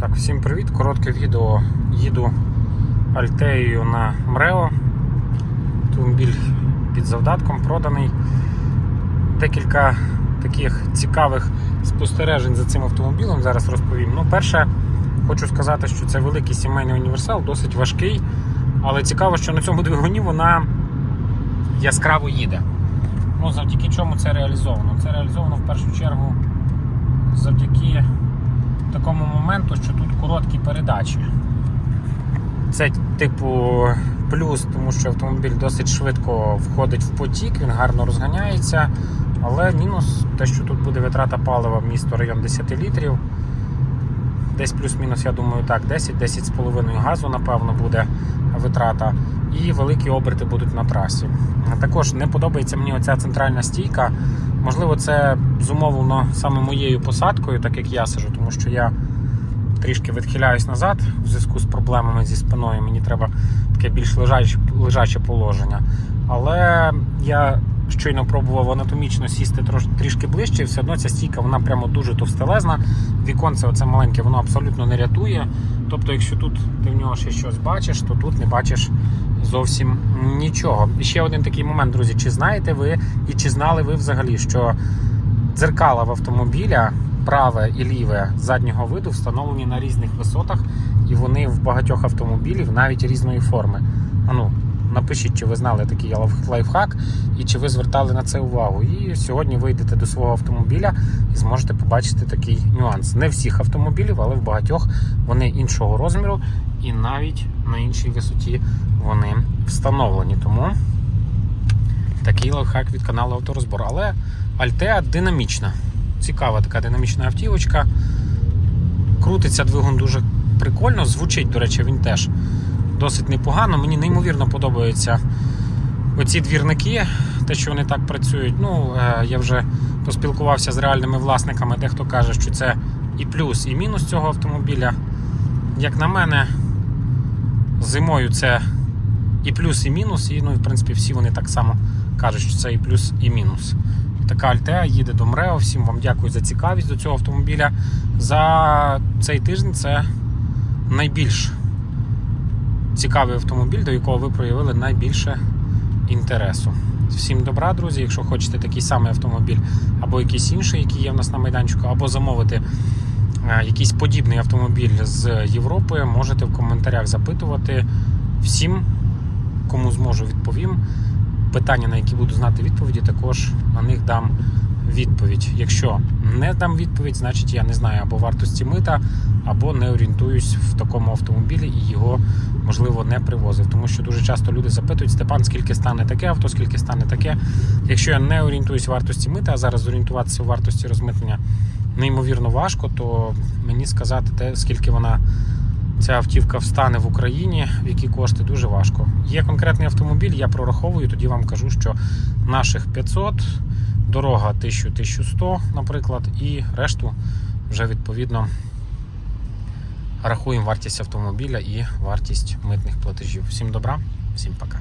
Так, всім привіт! Коротке відео. Їду Альтеєю на Мрео. Автомобіль під завдатком проданий. Декілька таких цікавих спостережень за цим автомобілем зараз розповім. Ну, перше, хочу сказати, що це великий сімейний універсал, досить важкий, але цікаво, що на цьому двигуні вона яскраво їде. Ну, завдяки чому це реалізовано? Це реалізовано в першу чергу завдяки такому моменту, що тут короткі передачі. Це, типу, плюс, тому що автомобіль досить швидко входить в потік, він гарно розганяється. Але мінус те, що тут буде витрата палива в місто район 10 літрів. Десь плюс-мінус, я думаю, так, 10-10,5 газу, напевно, буде витрата. І великі оберти будуть на трасі. Також не подобається мені оця центральна стійка. Можливо, це зумовлено саме моєю посадкою, так як я сижу, тому що я трішки відхиляюсь назад в зв'язку з проблемами зі спиною. Мені треба таке більш лежаче, лежаче положення. Але я щойно пробував анатомічно сісти трош, трішки ближче, і все одно ця стійка вона прямо дуже товстелезна. Віконце оце маленьке, воно абсолютно не рятує. Тобто, якщо тут ти в нього ще щось бачиш, то тут не бачиш зовсім нічого. І ще один такий момент, друзі. Чи знаєте ви і чи знали ви взагалі, що дзеркала в автомобіля, праве і ліве заднього виду встановлені на різних висотах, і вони в багатьох автомобілів навіть різної форми. А ну, напишіть, чи ви знали такий лайфхак і чи ви звертали на це увагу. І сьогодні вийдете до свого автомобіля і зможете побачити такий нюанс. Не всіх автомобілів, але в багатьох вони іншого розміру і навіть на іншій висоті вони встановлені. Тому такий лайфхак від каналу Авторозбор. Але Альтеа динамічна. Цікава така динамічна автівочка. Крутиться двигун дуже прикольно, звучить, до речі, він теж досить непогано. Мені неймовірно подобаються оці двірники, те, що вони так працюють. Ну, е, я вже поспілкувався з реальними власниками, дехто каже, що це і плюс, і мінус цього автомобіля. Як на мене, зимою це і плюс, і мінус, і ну, в принципі, всі вони так само кажуть, що це і плюс, і мінус. Така Альтеа їде до Мрео. Всім вам дякую за цікавість до цього автомобіля. За цей тиждень це найбільш цікавий автомобіль, до якого ви проявили найбільше інтересу. Всім добра, друзі. Якщо хочете такий самий автомобіль або якийсь інший, який є в нас на майданчику, або замовити е, якийсь подібний автомобіль з Європи, можете в коментарях запитувати. Всім, кому зможу, відповім. Питання, на які буду знати відповіді, також на них дам відповідь. Якщо не дам відповідь, значить я не знаю або вартості мита, або не орієнтуюсь в такому автомобілі і його можливо не привозив. Тому що дуже часто люди запитують, Степан, скільки стане таке авто, скільки стане таке. Якщо я не орієнтуюсь в вартості мита, а зараз орієнтуватися в вартості розмитнення неймовірно важко, то мені сказати те, скільки вона. Ця автівка встане в Україні, в які кошти дуже важко. Є конкретний автомобіль, я прораховую, тоді вам кажу, що наших 500, дорога 1000-1100, наприклад, і решту вже відповідно рахуємо вартість автомобіля і вартість митних платежів. Всім добра, всім пока.